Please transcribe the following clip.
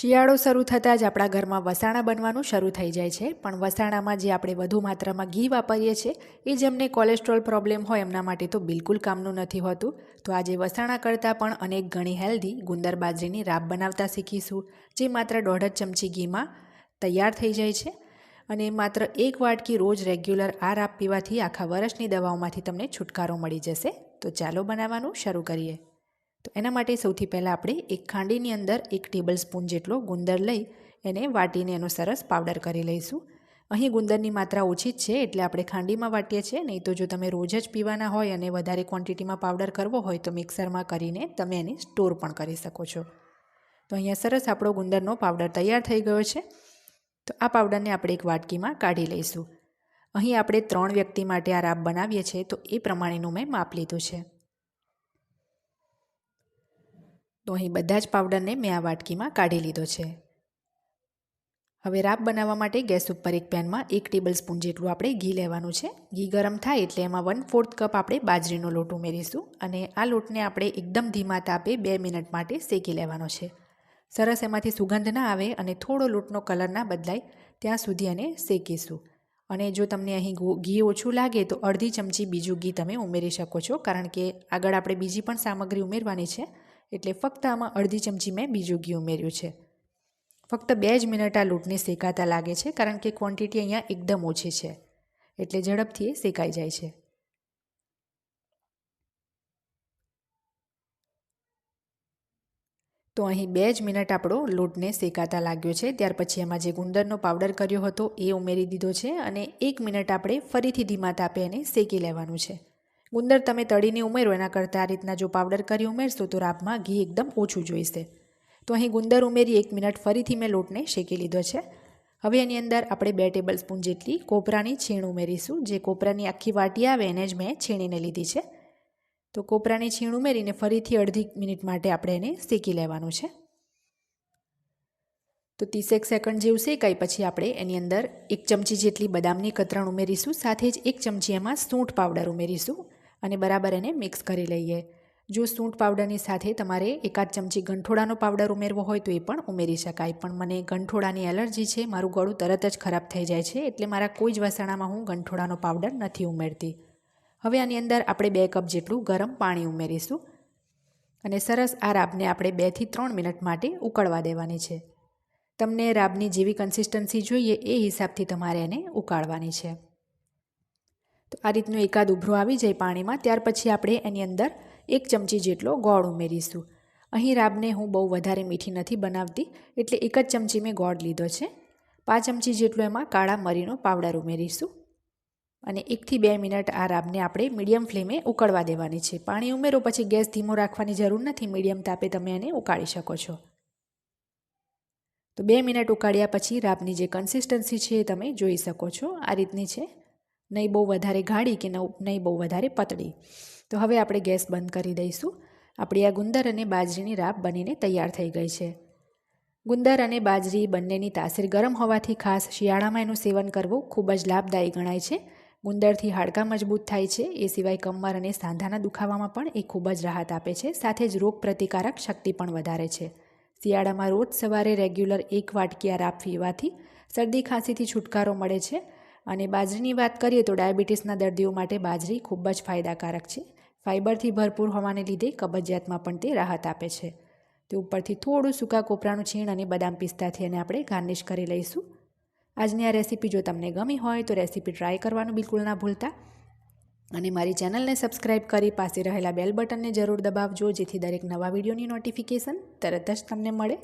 શિયાળો શરૂ થતાં જ આપણા ઘરમાં વસાણા બનવાનું શરૂ થઈ જાય છે. પણ વસાણામાં જે આપણે વધુ માત્રામાં ઘી વાપરીએ છીએ, એ જેમને કોલેસ્ટ્રોલ પ્રોબ્લેમ હોય એમના માટે તો બિલકુલ કામનું નથી હોતું. તો આજે વસાણા કરતાં પણ અનેક ગણી હેલ્ધી ગુંદર બાજરીની રાબ બનાવતા શીખીશું, જે માત્ર દોઢ ચમચી ઘીમાં તૈયાર થઈ જાય છે. અને માત્ર એક વાટકી રોજ રેગ્યુલર આ રાબ પીવાથી આખા વર્ષની દવાઓમાંથી તમને છુટકારો મળી જશે. તો ચાલો બનાવવાનું શરૂ કરીએ. તો એના માટે સૌથી પહેલાં આપણે એક ખાંડીની અંદર એક ટેબલ સ્પૂન જેટલો ગુંદર લઈ એને વાટીને એનો સરસ પાવડર કરી લઈશું. અહીં ગુંદરની માત્રા ઓછી જ છે એટલે આપણે ખાંડીમાં વાટીએ છીએ, નહીં તો જો તમે રોજ જ પીવાના હોય અને વધારે ક્વોન્ટિટીમાં પાવડર કરવો હોય તો મિક્સરમાં કરીને તમે એને સ્ટોર પણ કરી શકો છો. તો અહીંયા સરસ આપણો ગુંદરનો પાવડર તૈયાર થઈ ગયો છે. તો આ પાવડરને આપણે એક વાટકીમાં કાઢી લઈશું. અહીં આપણે ત્રણ વ્યક્તિ માટે આ રાબ બનાવીએ છીએ, તો એ પ્રમાણેનું મેં માપ લીધું છે. તો અહીં બધા જ પાવડરને મેં આ વાટકીમાં કાઢી લીધો છે. હવે રાબ બનાવવા માટે ગેસ ઉપર એક પેનમાં એક ટેબલ સ્પૂન જેટલું આપણે ઘી લેવાનું છે. ઘી ગરમ થાય એટલે એમાં વન ફોર્થ કપ આપણે બાજરીનો લોટ ઉમેરીશું અને આ લોટને આપણે એકદમ ધીમા તાપે બે મિનિટ માટે શેકી લેવાનો છે. સરસ એમાંથી સુગંધ ના આવે અને થોડો લોટનો કલર ના બદલાય ત્યાં સુધી એને શેકીશું. અને જો તમને અહીં ઘી ઓછું લાગે તો અડધી ચમચી બીજું ઘી તમે ઉમેરી શકો છો, કારણ કે આગળ આપણે બીજી પણ સામગ્રી ઉમેરવાની છે. એટલે ફક્ત આમાં અડધી ચમચી મેં બીજું ઘી ઉમેર્યું છે. ફક્ત બે જ મિનિટ આ લોટને શેકાતા લાગે છે કારણ કે ક્વોન્ટિટી અહીંયા એકદમ ઓછી છે. એટલે ઝડપથી એ શેકાઈ જાય છે. તો અહીં બે જ મિનિટ આપણો લોટને શેકાતા લાગ્યો છે. ત્યાર પછી એમાં જે ગુંદરનો પાવડર કર્યો હતો એ ઉમેરી દીધો છે અને એક મિનિટ આપણે ફરીથી ધીમા તાપે એને શેકી લેવાનું છે. ગુંદર તમે તળીને ઉમેરો, એના કરતાં આ રીતના જો પાવડર કરી ઉમેરશો તો રાપમાં ઘી એકદમ ઓછું જોઈશે. તો અહીં ગુંદર ઉમેરી એક મિનિટ ફરીથી મેં લોટને શેકી લીધો છે. હવે એની અંદર આપણે બે ટેબલ સ્પૂન જેટલી કોપરાની છીણ ઉમેરીશું. જે કોપરાની આખી વાટી આવે એને જ મેં છીણીને લીધી છે. તો કોપરાની છીણ ઉમેરીને ફરીથી અડધી મિનિટ માટે આપણે એને શેકી લેવાનું છે. તો ત્રીસેક સેકન્ડ જેવું શેકાય પછી આપણે એની અંદર એક ચમચી જેટલી બદામની કતરણ ઉમેરીશું. સાથે જ એક ચમચી એમાં સૂંઠ પાવડર ઉમેરીશું. અને બરાબર એને મિક્સ કરી લઈએ. જો સૂંઠ પાવડરની સાથે તમારે એકાદ ચમચી ગંઠોડાનો પાવડર ઉમેરવો હોય તો એ પણ ઉમેરી શકાય. પણ મને ગંઠોડાની એલર્જી છે, મારું ગળું તરત જ ખરાબ થઈ જાય છે, એટલે મારા કોઈ જ વસાણામાં હું ગંઠોડાનો પાવડર નથી ઉમેરતી. હવે આની અંદર આપણે બે કપ જેટલું ગરમ પાણી ઉમેરીશું. અને સરસ આ રાબને આપણે બેથી ત્રણ મિનિટ માટે ઉકળવા દેવાની છે. તમને રાબની જેવી કન્સિસ્ટન્સી જોઈએ એ હિસાબથી તમારે એને ઉકાળવાની છે. તો આ રીતનું એકાદ ઉભરો આવી જાય પાણીમાં, ત્યાર પછી આપણે એની અંદર એક ચમચી જેટલો ગોળ ઉમેરીશું. અહીં રાબને હું બહુ વધારે મીઠી નથી બનાવતી, એટલે એક જ ચમચી મેં ગોળ લીધો છે. પાંચ ચમચી જેટલો એમાં કાળા મરીનો પાવડર ઉમેરીશું. અને એકથી બે મિનિટ આ રાબને આપણે મીડિયમ ફ્લેમે ઉકળવા દેવાની છે. પાણી ઉમેરો પછી ગેસ ધીમો રાખવાની જરૂર નથી, મીડિયમ તાપે તમે એને ઉકાળી શકો છો. તો બે મિનિટ ઉકાળ્યા પછી રાબની જે કન્સિસ્ટન્સી છે એ તમે જોઈ શકો છો. આ રીતની છે. નહીં બહુ વધારે ગાઢી કે નહીં બહુ વધારે પતળી. તો હવે આપણે ગેસ બંધ કરી દઈશું. આપણી આ ગુંદર અને બાજરીની રાબ બનીને તૈયાર થઈ ગઈ છે. ગુંદર અને બાજરી બંનેની તાસીર ગરમ હોવાથી ખાસ શિયાળામાં એનું સેવન કરવું ખૂબ જ લાભદાયી ગણાય છે. ગુંદરથી હાડકાં મજબૂત થાય છે. એ સિવાય કમર અને સાંધાના દુખાવામાં પણ એ ખૂબ જ રાહત આપે છે. સાથે જ રોગ પ્રતિકારક શક્તિ પણ વધારે છે. શિયાળામાં રોજ સવારે રેગ્યુલર એક વાટકી આ રાબ પીવાથી શરદી ખાંસીથી છુટકારો મળે છે. અને બાજરીની વાત કરીએ તો ડાયાબિટીસના દર્દીઓ માટે બાજરી ખૂબ જ ફાયદાકારક છે. ફાઇબરથી ભરપૂર હોવાને લીધે કબજિયાતમાં પણ તે રાહત આપે છે. તે ઉપરથી થોડું સૂકા કોપરાનું છીણ અને બદામ પિસ્તાથી એને આપણે ગાર્નિશ કરી લઈશું. આજની આ રેસીપી જો તમને ગમી હોય તો રેસીપી ટ્રાય કરવાનું બિલકુલ ના ભૂલતા. અને મારી ચેનલને સબસ્ક્રાઇબ કરી પાસે રહેલા બેલ બટનને જરૂર દબાવજો, જેથી દરેક નવા વિડીયોની નોટિફિકેશન તરત જ તમને મળે.